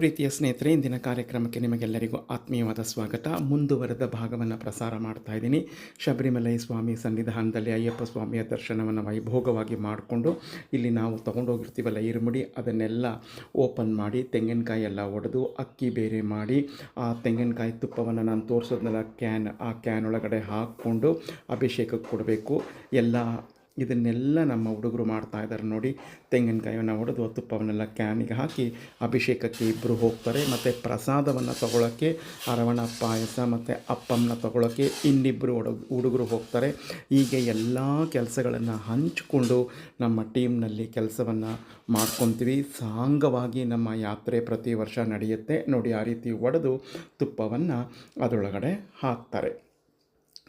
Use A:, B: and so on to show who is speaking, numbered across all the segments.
A: ಪ್ರೀತಿಯ ಸ್ನೇಹಿತರೆ, ಇಂದಿನ ಕಾರ್ಯಕ್ರಮಕ್ಕೆ ನಿಮಗೆಲ್ಲರಿಗೂ ಆತ್ಮೀಯವಾದ ಸ್ವಾಗತ. ಮುಂದುವರೆದ ಭಾಗವನ್ನು ಪ್ರಸಾರ ಮಾಡ್ತಾ ಇದ್ದೀನಿ. ಶಬರಿಮಲೈ ಸ್ವಾಮಿ ಸನ್ನಿಧಾನದಲ್ಲಿ ಅಯ್ಯಪ್ಪ ಸ್ವಾಮಿಯ ದರ್ಶನವನ್ನು ವೈಭೋಗವಾಗಿ ಮಾಡಿಕೊಂಡು ಇಲ್ಲಿ ನಾವು ತೊಗೊಂಡೋಗಿರ್ತೀವಲ್ಲ ಇರುಮುಡಿ ಅದನ್ನೆಲ್ಲ ಓಪನ್ ಮಾಡಿ ತೆಂಗಿನಕಾಯಿ ಎಲ್ಲ ಒಡೆದು ಅಕ್ಕಿ ಬೇರೆ ಮಾಡಿ ಆ ತೆಂಗಿನಕಾಯಿ ತುಪ್ಪವನ್ನು ನಾನು ತೋರಿಸೋದನ್ನೆಲ್ಲ ಕ್ಯಾನ್ ಆ ಕ್ಯಾನ್ ಒಳಗಡೆ ಹಾಕ್ಕೊಂಡು ಅಭಿಷೇಕಕ್ಕೆ ಕೊಡಬೇಕು. ಎಲ್ಲ ಇದನ್ನೆಲ್ಲ ನಮ್ಮ ಹುಡುಗರು ಮಾಡ್ತಾ ಇದ್ದಾರೆ ನೋಡಿ. ತೆಂಗಿನಕಾಯಿಯನ್ನು ಹೊಡೆದು ತುಪ್ಪವನ್ನೆಲ್ಲ ಕ್ಯಾನಿಗೆ ಹಾಕಿ ಅಭಿಷೇಕಕ್ಕೆ ಇಬ್ಬರು ಹೋಗ್ತಾರೆ. ಮತ್ತು ಪ್ರಸಾದವನ್ನು ತಗೊಳ್ಳೋಕ್ಕೆ ಅರವಣ ಪಾಯಸ ಮತ್ತು ಅಪ್ಪಮ್ಮನ ತಗೊಳ್ಳೋಕ್ಕೆ ಇನ್ನಿಬ್ಬರು ಹುಡುಗ ಹುಡುಗರು ಹೋಗ್ತಾರೆ. ಹೀಗೆ ಎಲ್ಲ ಕೆಲಸಗಳನ್ನು ಹಂಚಿಕೊಂಡು ನಮ್ಮ ಟೀಮ್ನಲ್ಲಿ ಕೆಲಸವನ್ನು ಮಾಡ್ಕೊತೀವಿ. ಸಾಂಗವಾಗಿ ನಮ್ಮ ಯಾತ್ರೆ ಪ್ರತಿ ವರ್ಷ ನಡೆಯುತ್ತೆ. ನೋಡಿ ಆ ರೀತಿ ಒಡೆದು ತುಪ್ಪವನ್ನು ಅದರೊಳಗಡೆ ಹಾಕ್ತಾರೆ.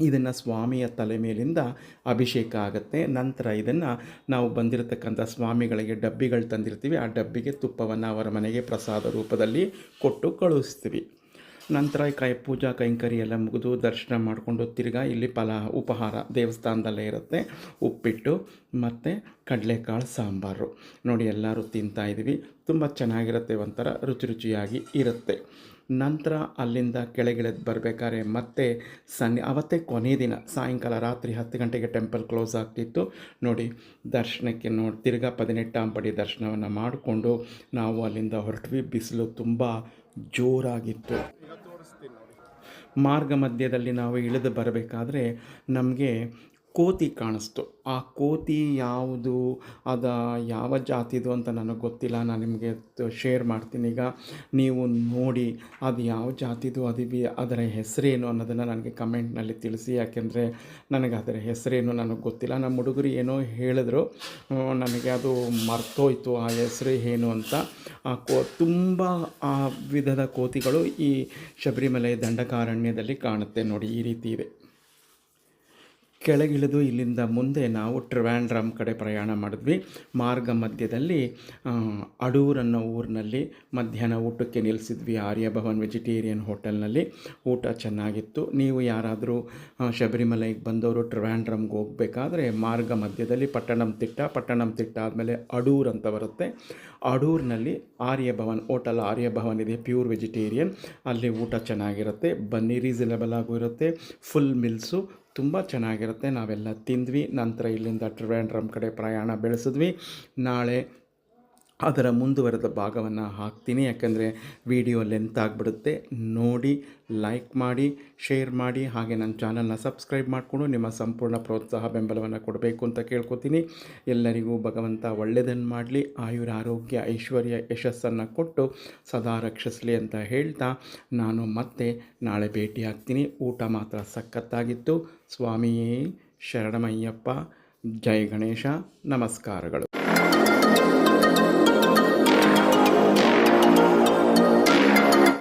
A: ಇದನ್ನು ಸ್ವಾಮಿಯ ತಲೆ ಮೇಲಿಂದ ಅಭಿಷೇಕ ಆಗುತ್ತೆ. ನಂತರ ಇದನ್ನು ನಾವು ಬಂದಿರತಕ್ಕಂಥ ಸ್ವಾಮಿಗಳಿಗೆ ಡಬ್ಬಿಗಳು ತಂದಿರ್ತೀವಿ. ಆ ಡಬ್ಬಿಗೆ ತುಪ್ಪವನ್ನು ಅವರ ಮನೆಗೆ ಪ್ರಸಾದ ರೂಪದಲ್ಲಿ ಕೊಟ್ಟು ಕಳುಹಿಸ್ತೀವಿ. ನಂತರ ಕೈ ಪೂಜಾ ಕೈಂಕರಿ ಎಲ್ಲ ಮುಗಿದು ದರ್ಶನ ಮಾಡಿಕೊಂಡು ತಿರ್ಗಾ ಇಲ್ಲಿ ಫಲ, ಉಪಹಾರ ದೇವಸ್ಥಾನದಲ್ಲೇ ಇರುತ್ತೆ. ಉಪ್ಪಿಟ್ಟು ಮತ್ತು ಕಡಲೆಕಾಳು ಸಾಂಬಾರು. ನೋಡಿ ಎಲ್ಲರೂ ತಿಂತಾಯಿದ್ವಿ ತುಂಬ ಚೆನ್ನಾಗಿರುತ್ತೆ, ಒಂಥರ ರುಚಿ ರುಚಿಯಾಗಿ ಇರುತ್ತೆ. ನಂತರ ಅಲ್ಲಿಂದ ಕೆಳಗಿಳಿದು ಬರಬೇಕಾದ್ರೆ ಮತ್ತೆ ಸನ್ನಿ, ಅವತ್ತೇ ಕೊನೆ ದಿನ, ಸಾಯಂಕಾಲ ರಾತ್ರಿ ಹತ್ತು ಗಂಟೆಗೆ ಟೆಂಪಲ್ ಕ್ಲೋಸ್ ಆಗ್ತಿತ್ತು. ನೋಡಿ, ದರ್ಶನಕ್ಕೆ ನೋಡಿ, ತಿರ್ಗಾ ಪದಿನೆಟ್ಟಾಂಪಡಿ ದರ್ಶನವನ್ನು ಮಾಡಿಕೊಂಡು ನಾವು ಅಲ್ಲಿಂದ ಹೊರಟ್ವಿ. ಬಿಸಿಲು ತುಂಬ ಜೋರಾಗಿತ್ತು. ಮಾರ್ಗ ಮಧ್ಯದಲ್ಲಿ ನಾವು ಇಳಿದು ಬರಬೇಕಾದ್ರೆ ನಮಗೆ ಕೋತಿ ಕಾಣಿಸ್ತು. ಆ ಕೋತಿ ಯಾವುದು? ಅದ ಯಾವ ಜಾತಿದು ಅಂತ ನನಗೆ ಗೊತ್ತಿಲ್ಲ. ನಾನು ನಿಮಗೆ ಶೇರ್ ಮಾಡ್ತೀನಿ. ಈಗ ನೀವು ನೋಡಿ, ಅದು ಯಾವ ಜಾತಿದು, ಅದು ಬಿ ಅದರ ಹೆಸರೇನು ಅನ್ನೋದನ್ನು ನನಗೆ ಕಮೆಂಟ್ನಲ್ಲಿ ತಿಳಿಸಿ. ಯಾಕೆಂದರೆ ನನಗೆ ಅದರ ಹೆಸರೇನು ನನಗೆ ಗೊತ್ತಿಲ್ಲ. ನಮ್ಮ ಹುಡುಗರು ಏನೋ ಹೇಳಿದ್ರು ನನಗೆ ಅದು ಮರ್ತೋಯ್ತು. ಆ ಹೆಸರು ಏನು ಅಂತ. ಆ ಕೋ, ತುಂಬ ಆ ವಿಧದ ಕೋತಿಗಳು ಈ ಶಬರಿಮಲೆ ದಂಡಕಾರಣ್ಯದಲ್ಲಿ ಕಾಣುತ್ತೆ ನೋಡಿ. ಈ ರೀತಿ ಇದೆ ಕೆಳಗಿಳಿದು ಇಲ್ಲಿಂದ ಮುಂದೆ ನಾವು ಟ್ರಿವ್ಯಾಂಡ್ರಮ್ ಕಡೆ ಪ್ರಯಾಣ ಮಾಡಿದ್ವಿ. ಮಾರ್ಗ ಮಧ್ಯದಲ್ಲಿ ಅಡೂರನ್ನೋ ಊರಿನಲ್ಲಿ ಮಧ್ಯಾಹ್ನ ಊಟಕ್ಕೆ ನಿಲ್ಲಿಸಿದ್ವಿ ಆರ್ಯಭವನ್ ವೆಜಿಟೇರಿಯನ್ ಹೋಟೆಲ್ನಲ್ಲಿ. ಊಟ ಚೆನ್ನಾಗಿತ್ತು. ನೀವು ಯಾರಾದರೂ ಶಬರಿಮಲೆಗೆ ಬಂದವರು ಟ್ರಿವ್ಯಾಂಡ್ರಮ್ಗೆ ಹೋಗಬೇಕಾದ್ರೆ ಮಾರ್ಗ ಮಧ್ಯದಲ್ಲಿ ಪಟ್ಟಣಂ ತಿಟ್ಟ ಪಟ್ಟಣಂ ತಿಟ್ಟ ಆದಮೇಲೆ ಅಡೂರ್ ಅಂತ ಬರುತ್ತೆ. ಅಡೂರ್ನಲ್ಲಿ ಆರ್ಯಭವನ್, ಹೋಟೆಲ್ ಆರ್ಯಭವನ್ ಇದೆ, ಪ್ಯೂರ್ ವೆಜಿಟೇರಿಯನ್. ಅಲ್ಲಿ ಊಟ ಚೆನ್ನಾಗಿರುತ್ತೆ. ಬನ್ನಿ, ರೀಸನೇಬಲ್ ಆಗೂ ಇರುತ್ತೆ. Full meals. ತುಂಬ ಚೆನ್ನಾಗಿರುತ್ತೆ. ನಾವೆಲ್ಲ ತಿಂದ್ವಿ. ನಂತರ ಇಲ್ಲಿಂದ ಟ್ರಿವ್ಯಾಂಡ್ರಮ್ ಕಡೆ ಪ್ರಯಾಣ ಬೆಳೆಸಿದ್ವಿ. ನಾಳೆ ಅದರ ಮುಂದುವರೆದ ಭಾಗವನ್ನು ಹಾಕ್ತೀನಿ. ಯಾಕಂದರೆ ವಿಡಿಯೋ ಲೆಂತ್ ಆಗಿಬಿಡುತ್ತೆ. ನೋಡಿ ಲೈಕ್ ಮಾಡಿ ಶೇರ್ ಮಾಡಿ, ಹಾಗೆ ನನ್ನ ಚಾನಲ್ನ ಸಬ್ಸ್ಕ್ರೈಬ್ ಮಾಡಿಕೊಂಡು ನಿಮ್ಮ ಸಂಪೂರ್ಣ ಪ್ರೋತ್ಸಾಹ ಬೆಂಬಲವನ್ನು ಕೊಡಬೇಕು ಅಂತ ಕೇಳ್ಕೊತೀನಿ. ಎಲ್ಲರಿಗೂ ಭಗವಂತ ಒಳ್ಳೆಯದನ್ನು ಮಾಡಲಿ. ಆಯುರ ಆರೋಗ್ಯ ಐಶ್ವರ್ಯ ಯಶಸ್ಸನ್ನು ಕೊಟ್ಟು ಸದಾ ರಕ್ಷಿಸಲಿ ಅಂತ ಹೇಳ್ತಾ ನಾನು ಮತ್ತೆ ನಾಳೆ ಭೇಟಿ ಆಗ್ತೀನಿ. ಊಟ ಮಾತ್ರ ಸಖತ್ತಾಗಿತ್ತು. ಸ್ವಾಮಿಯೇ ಶರಣಮಯ್ಯಪ್ಪ, ಜೈ ಗಣೇಶ. ನಮಸ್ಕಾರಗಳು.